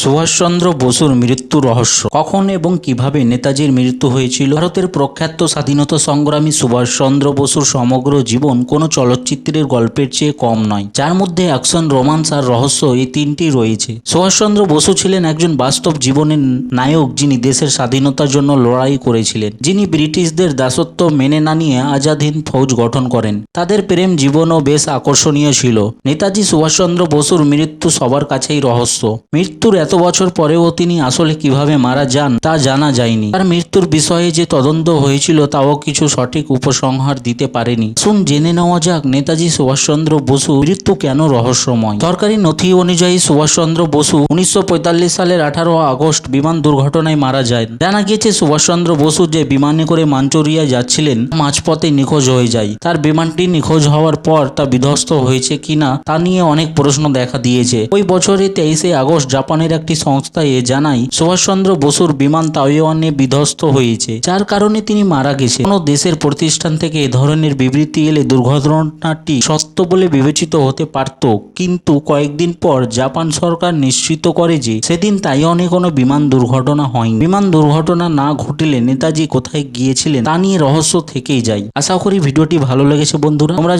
সুভাষচন্দ্র বসুর মৃত্যু রহস্য। কখন এবং কীভাবে নেতাজির মৃত্যু হয়েছিল? ভারতের প্রখ্যাত স্বাধীনতা সংগ্রামী সুভাষচন্দ্র বসুর সমগ্র জীবন কোনো চলচ্চিত্রের গল্পের চেয়ে কম নয়। যার মধ্যে অ্যাকশন, রোমান্স আর রহস্য এই তিনটি রয়েছে। সুভাষচন্দ্র বসু ছিলেন একজন বাস্তব জীবনের নায়ক যিনি দেশের স্বাধীনতার জন্য লড়াই করেছিলেন। যিনি ব্রিটিশদের দাসত্ব মেনে না নিয়ে আজাদ হিন্দ ফৌজ গঠন করেন। তাদের প্রেম জীবনও বেশ আকর্ষণীয় ছিল। নেতাজি সুভাষচন্দ্র বসুর মৃত্যু সবার কাছেই রহস্য। মৃত্যুর এত বছর পরেও তিনি আসলে কীভাবে মারা যান তা জানা যায়নি। তার মৃত্যুর বিষয়ে যে তদন্ত হয়েছিল তাও কিছু সঠিক উপসংহার দিতে পারেনি। শুন জেনে নেওয়া যাক নেতাজি সুভাষচন্দ্র বসু মৃত্যু কেন রহস্যময়? সরকারি নথি অনুযায়ী সুভাষচন্দ্র বসু উনিশশো পঁয়তাল্লিশ সালের আঠারো আগস্ট বিমান দুর্ঘটনায় মারা যায় জানা গিয়েছে সুভাষচন্দ্র বসু যে বিমানে করে মাঞ্চুরিয়া যাচ্ছিলেন মাঝপথে নিখোঁজ হয়ে যায়। তার বিমানটি নিখোঁজ হওয়ার পর তা বিধ্বস্ত হয়েছে কিনা তা নিয়ে অনেক প্রশ্ন দেখা দিয়েছে। ওই বছরে তেইশে আগস্ট জাপানের একটি সংস্থা এ জানায়, সুভাষচন্দ্র বসুর বিমান তাইওয়ানে বিধ্বস্ত হয়েছে, যার কারণে তিনি মারা গেছে কোনো দেশের প্রতিষ্ঠান থেকে এ ধরনের বিবৃতি এলে দুর্ঘটনাটি সত্য বলে বিবেচিত হতে পারত। কিন্তু কয়েকদিন পর জাপান সরকার নিশ্চিত করে যে, সেদিন তাইওয়ানে কোনো বিমান দুর্ঘটনা হয়নি। বিমান দুর্ঘটনা না ঘটলে নেতাজি কোথায় গিয়েছিলেন তা নিয়ে রহস্য থেকেই যায়। আশা করি ভিডিওটি ভালো লেগেছে বন্ধুরা। আমরা